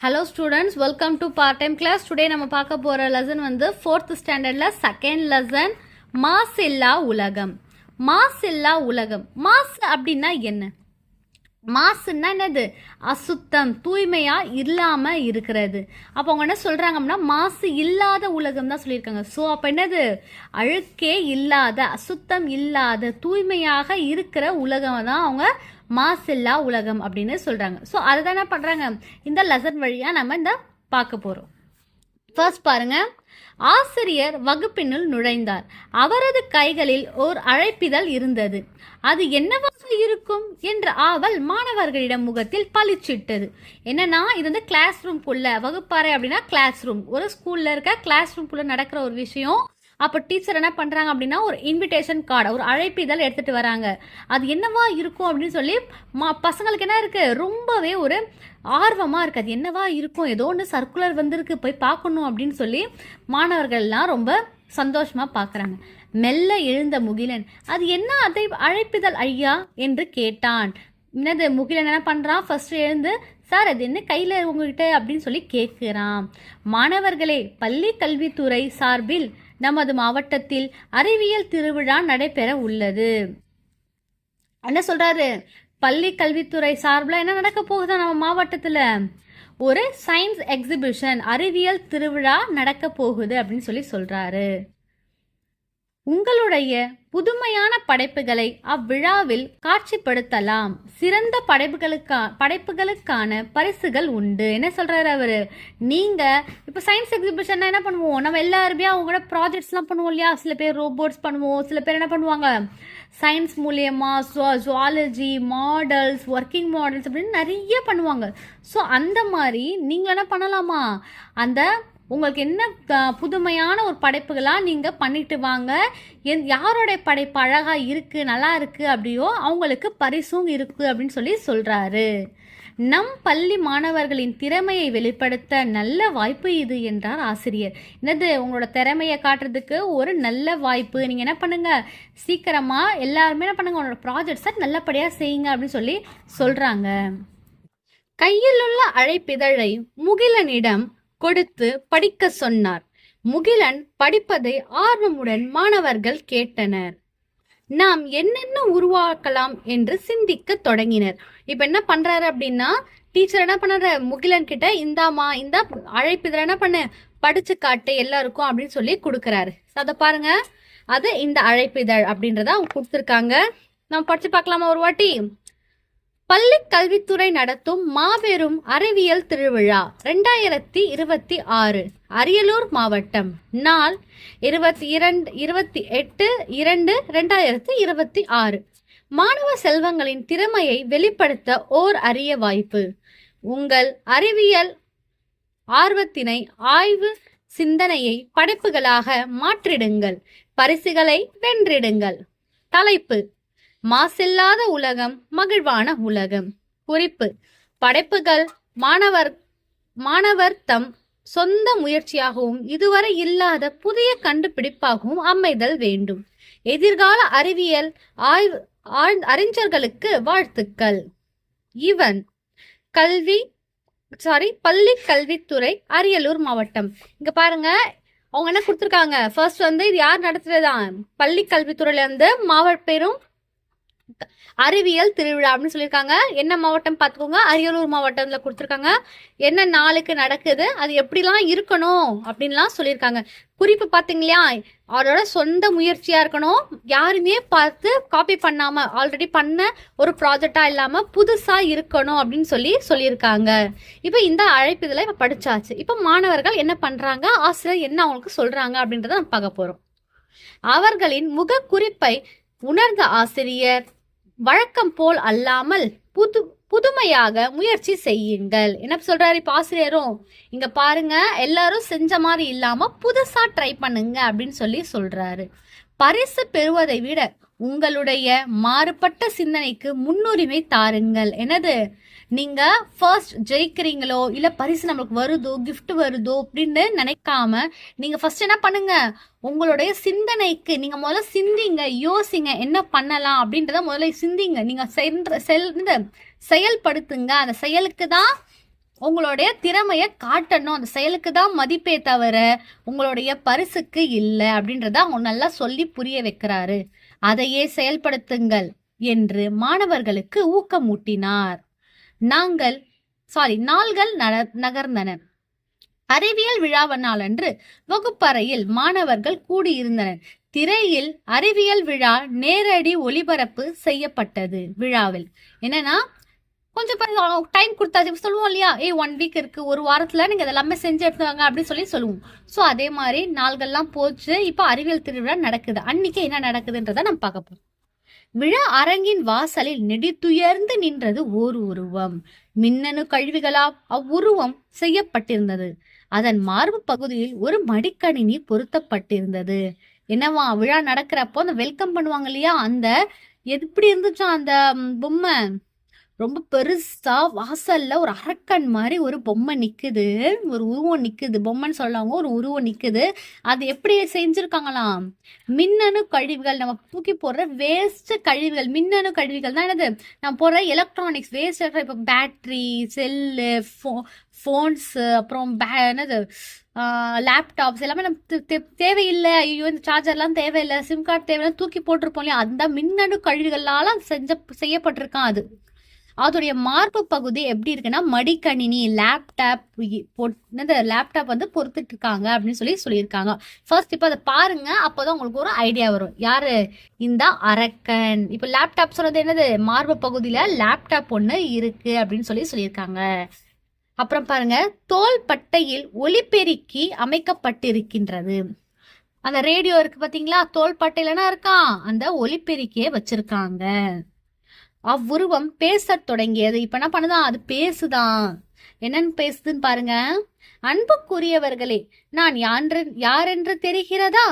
Hello students welcome to part time class today நம்ம பார்க்க போகிற லெசன் வந்து ஃபோர்த் ஸ்டாண்டர்டில் செகண்ட் லெசன் மாஸ் இல்லா உலகம். மாஸ் இல்லா உலகம். மாஸ் அப்படின்னா என்ன? மாசுன்னா என்னது? அசுத்தம் தூய்மையாக இல்லாமல் இருக்கிறது. அப்போ அவங்க என்ன சொல்கிறாங்க அப்படின்னா மாசு இல்லாத உலகம் தான் சொல்லியிருக்காங்க. ஸோ அப்போ என்னது? அழுக்கே இல்லாத அசுத்தம் இல்லாத தூய்மையாக இருக்கிற உலகம் தான் அவங்க மாசில்லா உலகம் அப்படின்னு சொல்கிறாங்க ஸோ அதை தான் என்ன இந்த லெசன் வழியாக நம்ம இந்த பார்க்க போகிறோம் ஃபர்ஸ்ட் பாருங்க. ஆசிரியர் வகுப்பினுள் நுழைந்தார். அவரது கைகளில் ஓர் அழைப்பிதழ் இருந்தது. அது என்னவாக இருக்கும் என்ற ஆவல் மாணவர்களிடம் முகத்தில் பளிச்சிட்டது. என்னன்னா இது வந்து கிளாஸ் ரூம்குள்ள வகுப்பறை அப்படின்னா கிளாஸ் ரூம் ஒரு ஸ்கூல்ல இருக்க கிளாஸ் ரூம்குள்ள நடக்கிற ஒரு விஷயம் அப்போ டீச்சர் என்ன பண்ணுறாங்க அப்படின்னா ஒரு இன்விடேஷன் கார்டு ஒரு அழைப்பிதழ் எடுத்துகிட்டு வராங்க. அது என்னவா இருக்கும் அப்படின்னு சொல்லி மா பசங்களுக்கு என்ன இருக்குது ரொம்பவே ஒரு ஆர்வமாக இருக்குது அது என்னவா இருக்கும்? ஏதோ ஒன்று சர்க்குலர் வந்திருக்கு போய் பார்க்கணும் அப்படின்னு சொல்லி மாணவர்கள்லாம் ரொம்ப சந்தோஷமாக பார்க்குறாங்க. மெல்ல எழுந்த முகிலன் அது என்ன அதை அழைப்பிதழ் ஐயா என்று கேட்டான். என்னது முகிலன் என்ன பண்ணுறான் ஃபர்ஸ்ட் எழுந்து சார் அது என்ன கையில் உங்ககிட்ட? அப்படின்னு சொல்லி கேட்குறான். மாணவர்களே பள்ளி கல்வித்துறை சார்பில் நமது மாவட்டத்தில் அறிவியல் திருவிழா நடைபெற உள்ளது. என்ன சொல்றாரு பள்ளி கல்வித்துறை சார்பில் என்ன நடக்க போகுதா நம்ம மாவட்டத்தில்? ஒரு சயின்ஸ் எக்ஸிபிஷன் அறிவியல் திருவிழா நடக்க போகுது அப்படின்னு சொல்லி சொல்றாரு. உங்களுடைய புதுமையான படைப்புகளை அவ்விழாவில் காட்சிப்படுத்தலாம். சிறந்த படைப்புகளுக்கா படைப்புகளுக்கான பரிசுகள் உண்டு. என்ன சொல்கிறார் அவர்? நீங்கள் இப்போ சயின்ஸ் எக்ஸிபிஷன்னா என்ன பண்ணுவோம்? நம்ம எல்லாருமே அவங்க கூட ப்ராஜெக்ட்ஸ்லாம் பண்ணுவோம் இல்லையா? சில பேர் ரோபோட்ஸ் பண்ணுவோம். சில பேர் என்ன பண்ணுவாங்க? சயின்ஸ் மூலியமா ஜுவாலஜி மாடல்ஸ் ஒர்க்கிங் மாடல்ஸ் அப்படின்னு நிறைய பண்ணுவாங்க. ஸோ அந்த மாதிரி நீங்கள் என்ன பண்ணலாமா? அந்த உங்களுக்கு என்ன புதுமையான ஒரு படைப்புகளாக நீங்கள் பண்ணிட்டு வாங்க. என் யாரோடைய படைப்பு அழகாக இருக்குது நல்லா இருக்குது அப்படியோ அவங்களுக்கு பரிசும் இருக்குது அப்படின்னு சொல்லி சொல்கிறாரு நம் பள்ளி மாணவர்களின் திறமையை வெளிப்படுத்த நல்ல வாய்ப்பு இது என்றார் ஆசிரியர். என்னது உங்களோட திறமையை காட்டுறதுக்கு ஒரு நல்ல வாய்ப்பு. நீங்கள் என்ன பண்ணுங்கள் சீக்கிரமாக எல்லாருமே என்ன பண்ணுங்க? உங்களோட ப்ராஜெக்ட்ஸை நல்லபடியாக செய்யுங்க அப்படின்னு சொல்லி சொல்கிறாங்க கையில் உள்ள அழைப்பிதழை முகிலனிடம் கொடுத்து படிக்க சொன்னார். முகிலன் படிப்பதை ஆர்வமுடன் மாணவர்கள் கேட்டனர். நாம் என்னென்ன உருவாக்கலாம் என்று சிந்திக்க தொடங்கினர். இப்ப என்ன பண்றாரு அப்படின்னா டீச்சர் என்ன பண்ணுற முகிலன் கிட்ட இந்தாமா இந்த அழைப்பிதழ் என்ன பண்ணு? படிச்சு காட்டு எல்லாருக்கும் அப்படின்னு சொல்லி கொடுக்குறாரு. அதை பாருங்க. அது இந்த அழைப்பிதழ் அப்படின்றத அவங்க கொடுத்துருக்காங்க. நம்ம படிச்சு பார்க்கலாமா ஒரு வாட்டி? பள்ளி கல்வித்துறை நடத்தும் மாபெரும் அறிவியல் திருவிழா ரெண்டாயிரத்தி இருபத்தி ஆறு அரியலூர் மாவட்டம். நாள் இருபத்தி இரண்டு இருபத்தி எட்டு இரண்டு ரெண்டாயிரத்தி இருபத்தி ஆறு. மாணவ செல்வங்களின் திறமையை வெளிப்படுத்த ஓர் அரிய வாய்ப்பு. உங்கள் அறிவியல் ஆர்வத்தினை ஆய்வு சிந்தனையை படைப்புகளாக மாற்றிடுங்கள். பரிசுகளை வென்றிடுங்கள். தலைப்பு மாசில்லாத உலகம் மகிழ்வான உலகம். குறிப்பு படைப்புகள் மாணவர் மாணவர் தம் சொந்த முயற்சியாகவும் இதுவரை இல்லாத புதிய கண்டுபிடிப்பாகவும் அமைதல் வேண்டும். எதிர்கால அறிவியல் ஆய்வு ஆழ்- அறிஞர்களுக்கு வாழ்த்துக்கள். இவன் கல்வி சாரி பள்ளி கல்வித்துறை அரியலூர் மாவட்டம். இங்க பாருங்க அவங்க என்ன கொடுத்துருக்காங்க? ஃபர்ஸ்ட் வந்து இது யார் நடத்துறதுதான் பள்ளி கல்வித்துறையில இருந்து மாவட்ட பெரும் அறிவியல் திருவிழா அப்படின்னு சொல்லியிருக்காங்க. என்ன மாவட்டம் பார்த்துக்கோங்க. அரியலூர் மாவட்டத்தில் கொடுத்துருக்காங்க. என்ன நாளுக்கு நடக்குது? அது எப்படிலாம் இருக்கணும் அப்படின்லாம் சொல்லியிருக்காங்க. குறிப்பு பார்த்தீங்களா அவரோட சொந்த முயற்சியாக இருக்கணும். யாருமே பார்த்து காப்பி பண்ணாமல் ஆல்ரெடி பண்ண ஒரு ப்ராஜெக்டாக இல்லாமல் புதுசாக இருக்கணும் அப்படின்னு சொல்லி சொல்லியிருக்காங்க. இப்போ இந்த அழைப்பு இதில் இப்போ படித்தாச்சு இப்போ மாணவர்கள் என்ன பண்ணுறாங்க ஆசிரியர் என்ன அவங்களுக்கு சொல்கிறாங்க அப்படின்றத நம்ம பார்க்க போகிறோம் அவர்களின் முகக்குறிப்பை உணர்ந்த ஆசிரியர் வழக்கம் போல் அல்லாமல் புது புதுமையாக முயற்சி செய்யுங்கள். என்ன சொல்றாரு இப்ப ஆசிரியரும்? இங்க பாருங்க எல்லாரும் செஞ்ச மாதிரி இல்லாம புதுசா ட்ரை பண்ணுங்க அப்படின்னு சொல்லி சொல்றாரு. பரிசு பெறுவதை விட உங்களுடைய மாறுபட்ட சிந்தனைக்கு முன்னுரிமை தாருங்கள். என்னது? நீங்க ஃபர்ஸ்ட் ஜெயிக்கிறீங்களோ இல்ல பரிசு நம்மளுக்கு வருதோ கிஃப்ட் வருதோ அப்படின்னு நினைக்காம நீங்க ஃபர்ஸ்ட் என்ன பண்ணுங்க? உங்களுடைய சிந்தனைக்கு நீங்க முதல்ல சிந்திங்க யோசிங்க என்ன பண்ணலாம் அப்படின்றத முதல்ல சிந்திங்க. நீங்க சென்ற செல் இந்த செயல்படுத்துங்க. அந்த செயலுக்கு தான் உங்களுடைய திறமையை காட்டணும். அந்த செயலுக்கு தான் மதிப்பே தவிர உங்களுடைய பரிசுக்கு இல்லை அப்படின்றத அவங்க நல்லா சொல்லி புரிய வைக்கிறாரு. அதையே செயல்படுத்துங்கள் என்று மாணவர்களுக்கு ஊக்கமூட்டினார். நாங்கள் சாரி நாள்கள் நட- நகர்ந்தன. அறிவியல் விழாவ நாளன்று வகுப்பறையில் மாணவர்கள் கூடியிருந்தனர். திரையில் அறிவியல் விழா நேரடி ஒளிபரப்பு செய்யப்பட்டது விழாவில். என்னன்னா கொஞ்சம் டைம் கொடுத்தாச்சு. சொல்லுவோம் இல்லையா? ஏய் ஒன் வீக் இருக்குது ஒரு வாரத்தில் நீங்கள் இதெல்லாமே செஞ்சு எடுத்து வாங்க அப்படின்னு சொல்லி சொல்லுவோம். ஸோ அதே மாதிரி நாள்கள்லாம் போச்சு. இப்போ அறிவியல் திருவிழா நடக்குது. அன்னைக்கு என்ன நடக்குதுன்றதை நம்ம பார்க்க போகிறோம் விழா அரங்கின் வாசலில் நெடித்துயர்ந்து நின்றது ஓர் உருவம். மின்னணு கழிவுகளா அவ்வுருவம் செய்யப்பட்டிருந்தது. அதன் மார்பு பகுதியில் ஒரு மடிக்கணினி பொருத்தப்பட்டிருந்தது. என்னவா? விழா நடக்கிறப்போ அந்த வெல்கம் பண்ணுவாங்க இல்லையா? அந்த எப்படி இருந்துச்சா அந்த பொம்மை? ரொம்ப பெருசா வாசல்ல ஒரு அரக்கன் மாதிரி ஒரு பொம்மை நிக்குது. ஒரு உருவம் நிக்குது. பொம்மைன்னு சொல்லுவாங்க ஒரு உருவம் நிக்குது. அது எப்படி செஞ்சிருக்காங்களாம்? மின்னணு கழிவுகள். நம்ம தூக்கி போடுற வேஸ்ட் கழிவுகள். மின்னணு கழிவுகள் தான் என்னது? நம்ம போடுற எலக்ட்ரானிக்ஸ் வேஸ்ட் இப்போ பேட்ரி செல்லு ஃபோ ஃபோன்ஸு அப்புறம் பே என்னது? லேப்டாப்ஸ் எல்லாமே நம்ம தே- தேவையில்லை. ஐயோ இந்த சார்ஜர்லாம் தேவையில்லை. சிம் கார்டு தேவையில்லை தூக்கி போட்டிருப்போம் இல்லையா? அந்த மின்னணு கழிவுகளால் செஞ்ச செய்யப்பட்டிருக்கான் அது. அதோடைய மார்பு பகுதி எப்படி இருக்குன்னா மடிக்கணினி லேப்டாப் என்னது லேப்டாப் வந்து பொறுத்துட்டு இருக்காங்க அப்படின்னு சொல்லி சொல்லியிருக்காங்க. ஃபர்ஸ்ட் இப்போ அதை பாருங்க அப்போதான் உங்களுக்கு ஒரு ஐடியா வரும். யாரு? இந்த அரக்கன். இப்போ லேப்டாப் சொன்னது என்னது? மார்பு பகுதியில லேப்டாப் ஒன்று இருக்கு அப்படின்னு சொல்லி சொல்லியிருக்காங்க. அப்புறம் பாருங்க தோல் பட்டையில் ஒலிபெருக்கி அமைக்கப்பட்டிருக்கின்றது. அந்த ரேடியோ இருக்கு பாத்தீங்களா? தோல் பட்டையிலனா இருக்கான் அந்த ஒலிபெருக்கியை வச்சிருக்காங்க. அவ்வுருவம் பேசத் தொடங்கியது. இப்ப என்ன பண்ணுதான் அது பேசுதான் என்னன்னு பேசுதுன்னு பாருங்க. அன்புக்குரியவர்களே நான் யான்று யாரென்று தெரிகிறதா?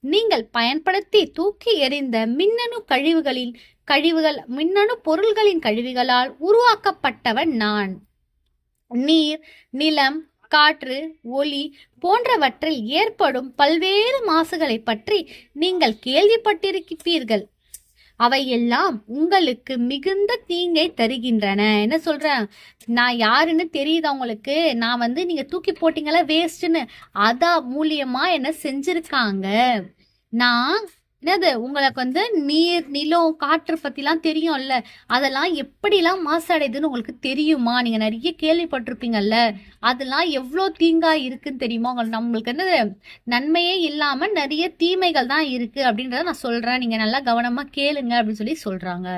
நீங்கள் பயன்படுத்தி தூக்கி எறிந்த மின்னணு கழிவுகளில் கழிவுகள் மின்னணு பொருள்களின் கழிவுகளால் உருவாக்கப்பட்டவன் நான். நீர் நிலம் காற்று ஒளி போன்றவற்றில் ஏற்படும் பல்வேறு மாசுகளை பற்றி நீங்கள் கேள்விப்பட்டிருக்கிறீர்கள். அவையெல்லாம் உங்களுக்கு மிகுந்த தீங்கை தருகின்றன. என்ன சொல்றேன்? நான் யாருன்னு தெரியுதா உங்களுக்கு? நான் வந்து நீங்க தூக்கி போட்டீங்களா வேஸ்ட்னு அதா மூலியமா என்ன செஞ்சிருக்காங்க? நான் என்னது உங்களுக்கு வந்து நீர் நிலம் காற்று பற்றிலாம் தெரியும்ல? அதெல்லாம் எப்படிலாம் மாசடையுதுன்னு உங்களுக்கு தெரியுமா? நீங்கள் நிறைய கேள்விப்பட்டிருப்பீங்கல்ல? அதெல்லாம் எவ்வளோ தீங்காக இருக்குன்னு தெரியுமா? உங்களுக்கு நம்மளுக்கு என்னது நன்மையே இல்லாமல் நிறைய தீமைகள் தான் இருக்குது அப்படின்றத நான் சொல்கிறேன் நீங்கள் நல்லா கவனமாக கேளுங்க அப்படின்னு சொல்லி சொல்கிறாங்க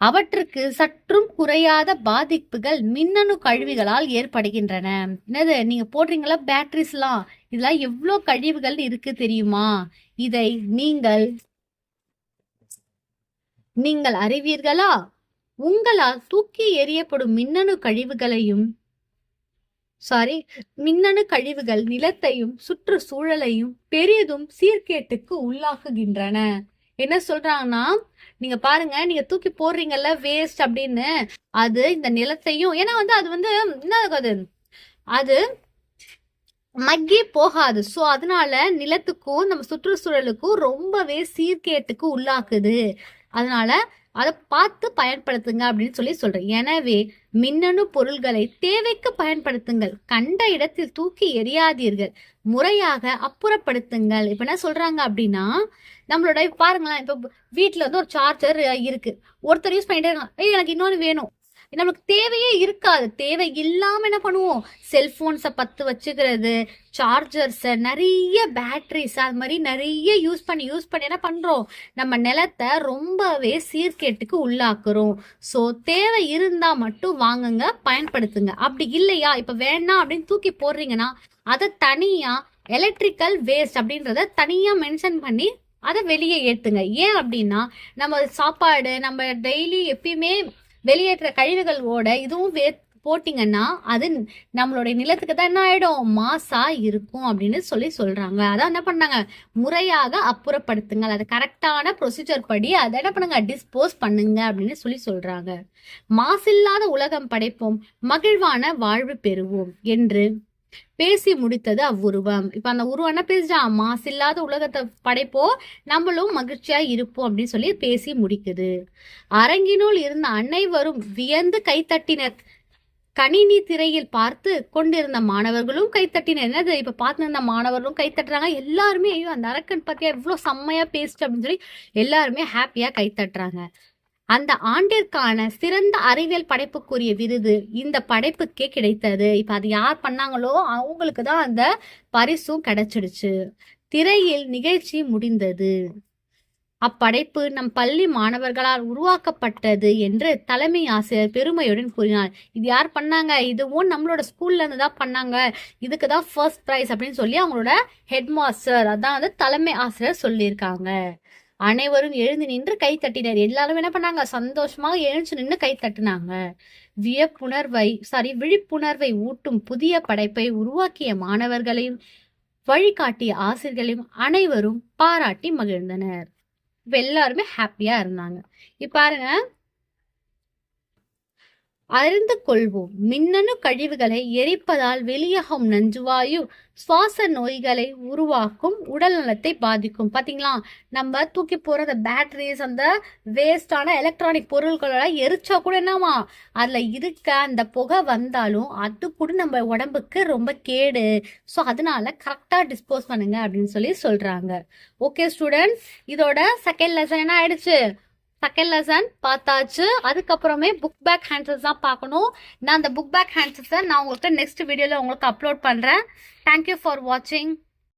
அவற்றுக்கு சற்றும் குறையாத பாதிப்புகள் மின்னணு கழிவுகளால் ஏற்படுகின்றன. என்னது நீங்கள் போடுறீங்களா பேட்ரிஸ்லாம் இதெல்லாம் எவ்வளோ கழிவுகள் இருக்குது தெரியுமா? இதை நீங்கள் நீங்கள் அறிவீர்களா? உங்களால் தூக்கி எறியப்படும் மின்னணு கழிவுகளையும் சாரி மின்னணு கழிவுகள் நிலத்தையும் சுற்றுச்சூழலையும் பெரிதும் சீர்கேட்டுக்கு உள்ளாக்குகின்றன. என்ன சொல்றாங்கன்னா நீங்க பாருங்க நீங்க தூக்கி போடுறீங்கல்ல வேஸ்ட் அப்படின்னு. அது இந்த நிலத்தையும் ஏன்னா வந்து அது வந்து என்ன ஆகுது அது மக்கி போகாது. ஸோ அதனால நிலத்துக்கும் நம்ம சுற்றுச்சூழலுக்கும் ரொம்பவே சீர்கேட்டுக்கு உள்ளாக்குது. அதனால அதை பார்த்து பயன்படுத்துங்க அப்படின்னு சொல்லி சொல்றேன். எனவே மின்னணு பொருள்களை தேவைக்கு பயன்படுத்துங்கள். கண்ட இடத்தில் தூக்கி எரியாதீர்கள் முறையாக அப்புறப்படுத்துங்கள். இப்போ என்ன சொல்றாங்க அப்படின்னா நம்மளோட பாருங்களேன் இப்போ வீட்டில் வந்து ஒரு சார்ஜர் இருக்கு. ஒருத்தர் யூஸ் பண்ணிட்டே இருக்காங்க எனக்கு இன்னொன்று வேணும். நம்மளுக்கு தேவையே இருக்காது. தேவை இல்லாமல் என்ன பண்ணுவோம்? செல்ஃபோன்ஸை பத்து வச்சுக்கிறது சார்ஜர்ஸை நிறைய பேட்ரிஸ் அது மாதிரி நிறைய யூஸ் பண்ணி யூஸ் பண்ணி என்ன பண்ணுறோம் நம்ம நிலத்தை ரொம்பவே சீர்கேட்டுக்கு உள்ளாக்குறோம். ஸோ தேவை இருந்தால் மட்டும் வாங்குங்க பயன்படுத்துங்க. அப்படி இல்லையா? இப்போ வேணாம் அப்படின்னு தூக்கி போடுறீங்கன்னா அதை தனியாக எலக்ட்ரிக்கல் வேஸ்ட் அப்படின்றத தனியாக மென்ஷன் பண்ணி அதை வெளியே ஏற்றுங்க ஏன் அப்படின்னா நம்ம சாப்பாடு நம்ம டெய்லி எப்பயுமே வெளியேற்ற கழிவுகளோட இதுவும் வே போட்டிங்கன்னா அது நம்மளுடைய நிலத்துக்கு தான் என்ன ஆகிடும் மாசாக இருக்கும் அப்படின்னு சொல்லி சொல்கிறாங்க அதான் என்ன பண்ணாங்க? முறையாக அப்புறப்படுத்துங்க அது கரெக்டான ப்ரொசீஜர் படி அதை என்ன பண்ணுங்க? டிஸ்போஸ் பண்ணுங்க அப்படின்னு சொல்லி சொல்கிறாங்க மாசில்லாத உலகம் படைப்போம். மகிழ்வான வாழ்வு பெறுவோம். என்று பேசி முடித்தது அவ்வுருவம். இப்ப அந்த உருவம் என்ன பேசுறான் மாசில்லாத உலகத்தை படைப்போ நம்மளும் மகிழ்ச்சியா இருப்போம் அப்படின்னு சொல்லி பேசி முடிக்குது. அரங்கினுள் இருந்த அனைவரும் வியந்து கைத்தட்டினர். கணினி திரையில் பார்த்து கொண்டிருந்த மாணவர்களும் கைத்தட்டினர். என்னது இப்ப பார்த்துருந்த மாணவர்களும் கைத்தட்டுறாங்க? எல்லாருமே ஐயோ அந்த அரக்கன் பத்தியா எவ்வளவு செம்மையா பேசிட்டு? அப்படின்னு சொல்லி எல்லாருமே ஹாப்பியா கைத்தட்டுறாங்க. அந்த ஆண்டிற்கான சிறந்த அறிவியல் படைப்புக்குரிய விருது இந்த படைப்புக்கே கிடைத்தது. இப்போ அது யார் பண்ணாங்களோ அவங்களுக்கு தான் அந்த பரிசும் கிடைச்சிடுச்சு. திரையில் நிகழ்ச்சி முடிந்தது. அப்படைப்பு நம் பள்ளி மாணவர்களால் உருவாக்கப்பட்டது என்று தலைமை ஆசிரியர் பெருமையுடன் கூறினார். இது யார் பண்ணாங்க? இதுவும் நம்மளோட ஸ்கூல்ல இருந்து தான் பண்ணாங்க. இதுக்கு தான் ஃபர்ஸ்ட் ப்ரைஸ் அப்படின்னு சொல்லி அவங்களோட ஹெட் மாஸ்டர் அதான் வந்து தலைமை ஆசிரியர் சொல்லியிருக்காங்க. அனைவரும் எழுந்து நின்று கை தட்டினர். எல்லாரும் என்ன பண்ணாங்க? சந்தோஷமாக எழுந்து நின்று கை தட்டினாங்க. வியப்புணர்வை சாரி விழிப்புணர்வை ஊட்டும் புதிய படைப்பை உருவாக்கிய மாணவர்களையும் வழிகாட்டிய ஆசிரியர்களையும் அனைவரும் பாராட்டி மகிழ்ந்தனர். இப்ப எல்லாருமே ஹாப்பியா இருந்தாங்க. இப்ப பாருங்க அறிந்து கொள்வோம். மின்னணு கழிவுகளை எரிப்பதால் வெளியாகும் நஞ்சுவாயு சுவாச நோய்களை உருவாக்கும் உடல் நலத்தை பாதிக்கும். பாத்தீங்களா? நம்ம தூக்கி போற அந்த பேட்டரிஸ் அந்த வேஸ்டான எலக்ட்ரானிக் பொருட்களெல்லாம் எரிச்சா கூட என்னவா அதுல இருக்க அந்த புகை வந்தாலும் அது கூட நம்ம உடம்புக்கு ரொம்ப கேடு. ஸோ அதனால கரெக்டா டிஸ்போஸ் பண்ணுங்க அப்படின்னு சொல்லி சொல்றாங்க. ஓகே ஸ்டூடெண்ட்ஸ் இதோட செகண்ட் லெசன் என்ன ஆயிடுச்சு? செகண்ட் லெசன் பார்த்தாச்சு. அதுக்கப்புறமே புக் பேக் ஹேண்ட்ஸஸ் தான் பார்க்கணும். நான் அந்த புக் பேக் ஹேண்ட்ஸஸை நான் உங்களுக்கு நெக்ஸ்ட் வீடியோவில் உங்களுக்கு அப்லோட் பண்ணுறேன் தேங்க்யூ ஃபார் வாட்சிங்